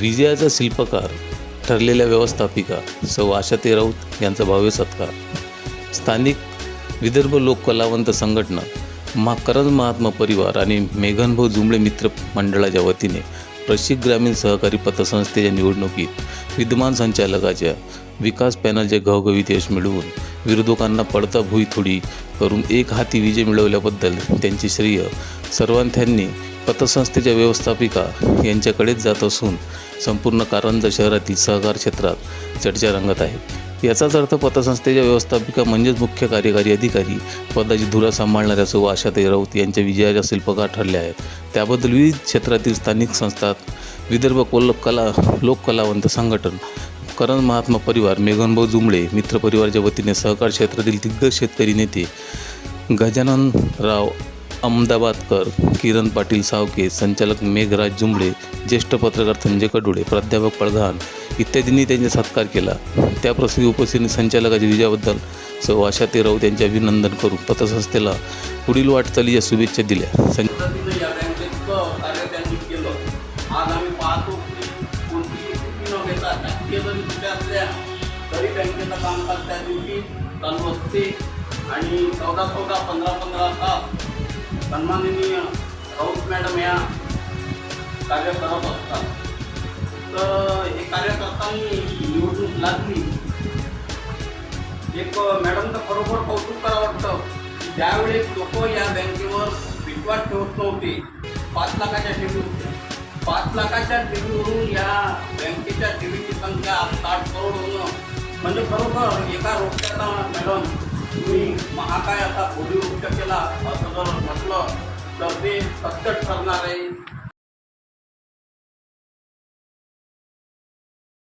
विजयाचा शिल्पकार ठरलेल्या व्यवस्थापिका सौ आशाते राऊत यांचा भव्य सत्कार. स्थानिक विदर्भ लोक कलावंत संघटना मा करंज महात्मा परिवार आणि मेघनभाऊ जुंबळे मित्र मंडळाच्या वतीने प्रशिक ग्रामीण सहकारी पतसंस्थेच्या निवडणुकीत विद्यमान संचालकाच्या विकास पॅनलचे घवघवीत यश मिळवून विरोधकांना पडता भुई थोडी करून एक हाती विजय मिळवल्याबद्दल त्यांचे श्रेय सर्वांथ्यांनी पतसंस्थेच्या व्यवस्थापिका यांच्याकडेच जात असून संपूर्ण कारंजा शहरातील सहकार क्षेत्रात चर्चा रंगत आहे. याचाच अर्थ पतसंस्थेच्या व्यवस्थापिका म्हणजेच मुख्य कार्यकारी अधिकारी पदाची धुरा सांभाळणाऱ्या सौ आशाताई राऊत यांच्या विजयाच्या शिल्पकार ठरल्या आहेत. त्याबद्दल विविध क्षेत्रातील स्थानिक संस्था विदर्भ कोल कला लोककलावंत संघटन करण महात्मा परिवार मेघनभाऊ जुंबळे मित्रपरिवारच्या वतीने सहकार क्षेत्रातील दिग्गज शेतकरी नेते गजाननराव अहमदाबादकर किरण पाटील सावके संचालक मेघराज जुंबळे ज्येष्ठ पत्रकार संजय कडुळे प्राध्यापक पळघान इत्यादींनी त्यांचा सत्कार केला. त्याप्रसंगी उपस्थित संचालकाच्या विजयाबद्दल सौ आशाते राऊत यांचे अभिनंदन करून पतसंस्थेला पुढील वाटचालीच्या शुभेच्छा दिल्या. सं कामकाज त्या दिवशी चालू असते आणि चौदा चौदा पंधरा पंधरा तास सन्माननीय राऊत मॅडम या कार्य करत असतात. तर हे कार्य करताना निवडणूक लागली. एक मॅडमचं बरोबर कौतुक करावं वाटतं. की ज्यावेळेस लोक या बँकेवर विश्वास ठेवत नव्हते पाच लाखाच्या ठेवी होत्या. पाच लाखाच्या ठेवीवरून या बँकेच्या ठेवीची संख्या साठ करोड होणं म्हणजे खरोखर एका रोपट्याचा मॅडम तुम्ही महाकाय असा बोली वृक्ष केला असं जर तर ते सत्य ठरणार आहे.